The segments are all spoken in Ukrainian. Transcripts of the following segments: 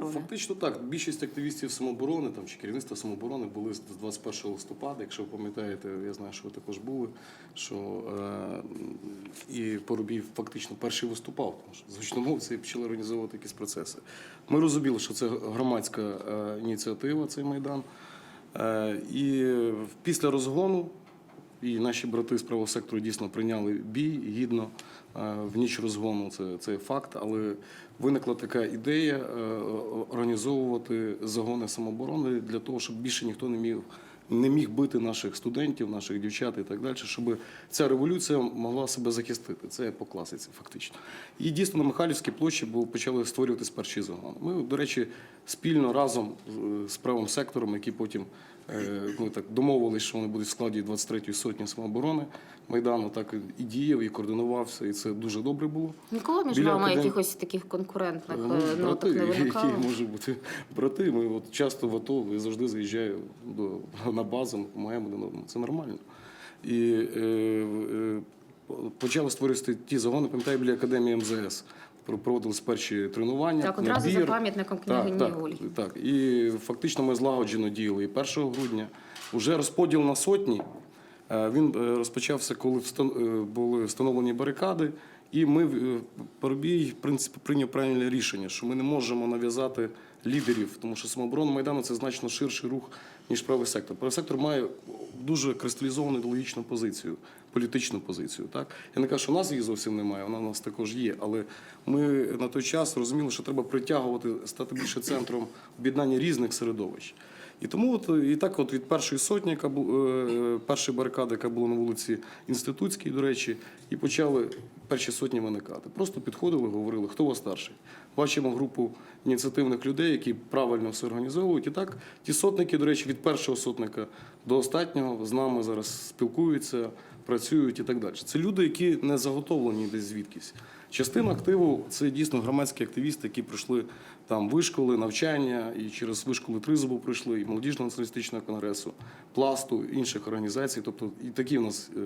Фактично так. Більшість активістів самооборони там чи керівництва самооборони були з 21 листопада. Якщо ви пам'ятаєте, я знаю, що ви також були. Що е, і Поробій фактично перший виступав, тому що звичномовці почали організовувати якісь процеси. Ми розуміли, що це громадська е, ініціатива, цей майдан. Е, і після розгону і наші брати з правого сектору дійсно прийняли бій гідно е, в ніч розгону. Це, це факт. Але виникла така ідея е, організовувати загони самооборони для того, щоб більше ніхто не міг. Не міг бити наших студентів, наших дівчат і так далі, щоб ця революція могла себе захистити. Це по класиці, фактично. І дійсно на Михайлівській площі почали створюватись перші загони. Ми, до речі, спільно разом з- з правим сектором, які потім е, ми так домовились, що вони будуть в складі 23-ї сотні самооборони Майдану, так і діяв, і координувався, і це дуже добре було. Ніколи між Біля вами академ- якихось таких конкурентних Ну, е, брати, ноток не які можуть бути брати. Ми от часто в АТО я завжди заїжджаю до, на базу, ми допомагаємо один одному. Це нормально. І е, е, почали створювати ті загони, пам'ятаю, біля академії МЗС. Про- Проводились перші тренування. Так, одразу за пам'ятником пам'ятником Так, так, так. І фактично ми злагоджено діяли. І 1 грудня Уже розподіл на сотні. е, Він е, розпочався, коли е, були встановлені барикади, і ми Парубій, в принципі, прийняв правильне рішення, що ми не можемо нав'язати лідерів, тому що самооборона Майдану це значно ширший рух, ніж правий сектор. Правий сектор має дуже кристалізовану ідеологічну позицію, політичну позицію. Так? Я не кажу, що у нас її зовсім немає, вона у нас також є. Але ми на той час розуміли, що треба притягувати, стати більше центром об'єднання різних середовищ. І тому от, і так от від першої сотні, яка бу- е, першої барикади, яка була на вулиці Інститутській, до речі, і почали перші сотні виникати. Просто підходили, говорили, хто у вас старший. Бачимо групу ініціативних людей, які правильно все організовують. І так, ті сотники, до речі, від першого сотника до останнього з нами зараз спілкуються, працюють і так далі. Це люди, які не заготовлені десь звідкись. Частина активу це дійсно громадські активісти, які пройшли там вишколи, навчання, і через вишколи тризубу пройшли, і молодіжного націоналістичного конгресу, пласту, інших організацій. Тобто і такі в нас е,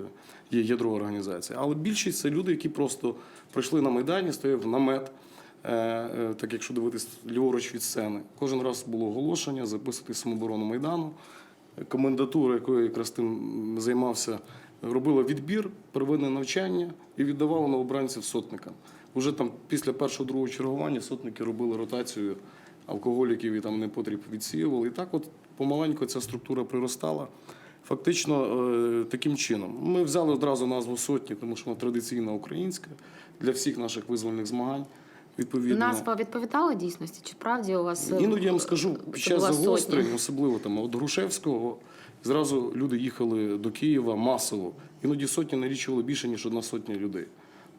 є ядро організації. Але більшість це люди, які просто прийшли на Майдані, стояв намет. Е, е, Так якщо дивитись ліворуч від сцени, кожен раз було оголошення записати самооборону Майдану. Комендатура, якою якраз тим займався, робила відбір, первинне навчання і віддавала новобранців сотникам. Уже там після першого другого чергування сотники робили ротацію алкоголіків і там непотріб відсіювали. І так, от помаленьку ця структура приростала. Фактично е, таким чином. Ми взяли одразу назву сотні, тому що вона традиційна українська для всіх наших визвольних змагань. Відповідно, Назва відповідала дійсності? Чи правді у вас е, Іноді я вам скажу, під час загострень, особливо там от Грушевського, зразу люди їхали до Києва масово. Іноді сотні налічували більше, ніж одна сотня людей.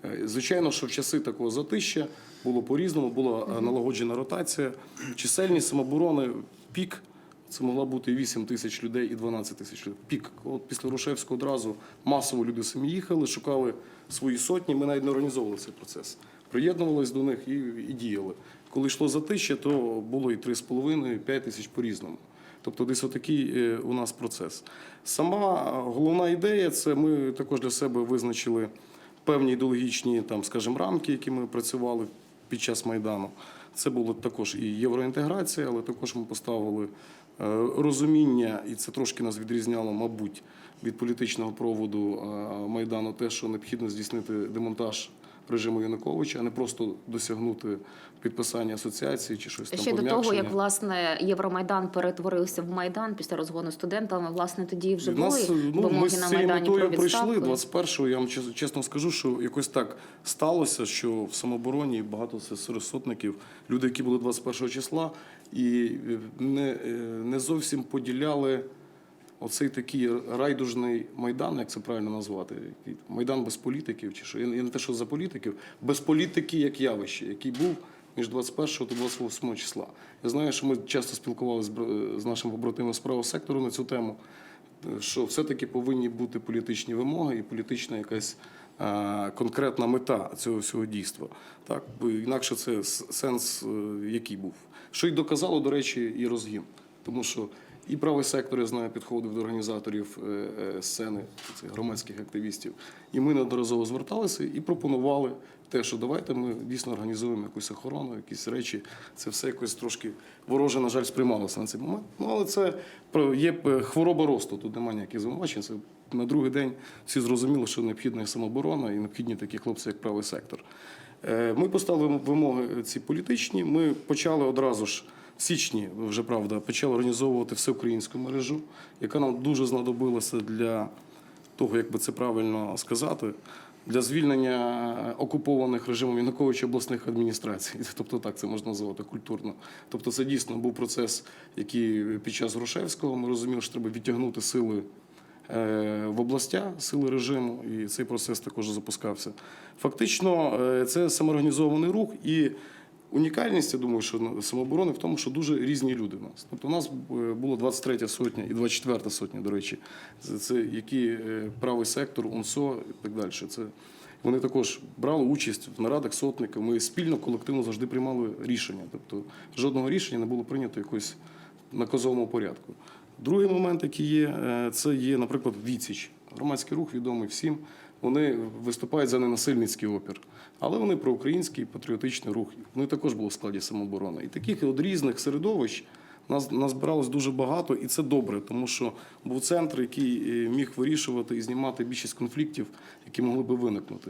Е, Звичайно, що в часи такого затища було по-різному, була е, налагоджена ротація. Чисельність самоборони пік. Це могла бути 8 тисяч людей, і 12 тисяч людей. Пік. От після Грушевського одразу масово люди самі їхали, шукали свої сотні. Ми навіть не організовували цей процес. Приєднувались до них і, і діяли. Коли йшло затища, то було і 3,5-5 тисяч по-різному. Тобто десь отакий е, у нас процес. Сама е, головна ідея це ми також для себе визначили певні ідеологічні, там, скажімо, рамки, які ми працювали під час Майдану. Це було також і євроінтеграція, але також ми поставили е, розуміння, і це трошки нас відрізняло, мабуть, від політичного проводу Майдану, те, що необхідно здійснити демонтаж режиму Януковича, а не просто досягнути підписання асоціації чи щось там Ще до того, як власне Євромайдан перетворився в Майдан після розгону студентами, власне, тоді вже У були нас, ну, вимоги ми з цією Майдані про відставку. 21-го. Я вам чесно скажу, що якось так сталося, що в самообороні багато сотників, люди, які були 21 числа, і е, не, е, не зовсім поділяли оцей такий райдужний майдан, як це правильно назвати, майдан без політиків, чи що я не те, що за політиків, без політики як явище, який був між 21 та 28 числа. Я знаю, що ми часто спілкувалися з бра- з нашим побратимом з правого сектору на цю тему що все-таки повинні бути політичні вимоги і політична якась конкретна мета цього всього дійства. Так, бо інакше це сенс, е, який був. Що й доказало, до речі, і розгін. Тому що І правий сектор, я знаю, підходив до організаторів е, е, сцени цих громадських активістів. І ми неодноразово зверталися і пропонували те, що давайте ми дійсно організуємо якусь охорону, якісь речі. Це все якось трошки вороже, на жаль, сприймалося на цей момент. Ну але це є е, хвороба росту. Тут немає ніяких звинувачень. Це на другий день всі зрозуміли, що необхідна і самооборона, і необхідні такі хлопці, як правий сектор. Ми поставили вимоги ці політичні. Ми почали одразу ж січні, вже правда, почали організовувати всеукраїнську мережу, яка нам дуже знадобилася для того, як би це правильно сказати, для звільнення окупованих режимом Януковича обласних адміністрацій. Тобто так це можна назвати культурно. Тобто це дійсно був процес, який під час Грушевського ми розуміли, що треба відтягнути сили е, в областя, сили режиму, і цей процес також запускався. Фактично, е, це самоорганізований рух і. Унікальність, я думаю, що самооборони в тому, що дуже різні люди в нас. Тобто у нас е, було 23 сотня і 24 сотня, до речі, це, це які е, правий сектор, УНСО і так далі. Це вони також брали участь в нарадах сотника. Ми спільно, колективно завжди приймали рішення. Тобто жодного рішення не було прийнято якось на козовому порядку. Другий момент, який є, е, це є, наприклад, відсіч. Громадський рух відомий всім. Вони виступають за ненасильницький опір, але вони проукраїнський патріотичний рух. Вони також були в складі самооборони. І таких от різних середовищ нас назбиралось дуже багато, і це добре, тому що був центр, який е, міг вирішувати і знімати більшість конфліктів, які могли би виникнути.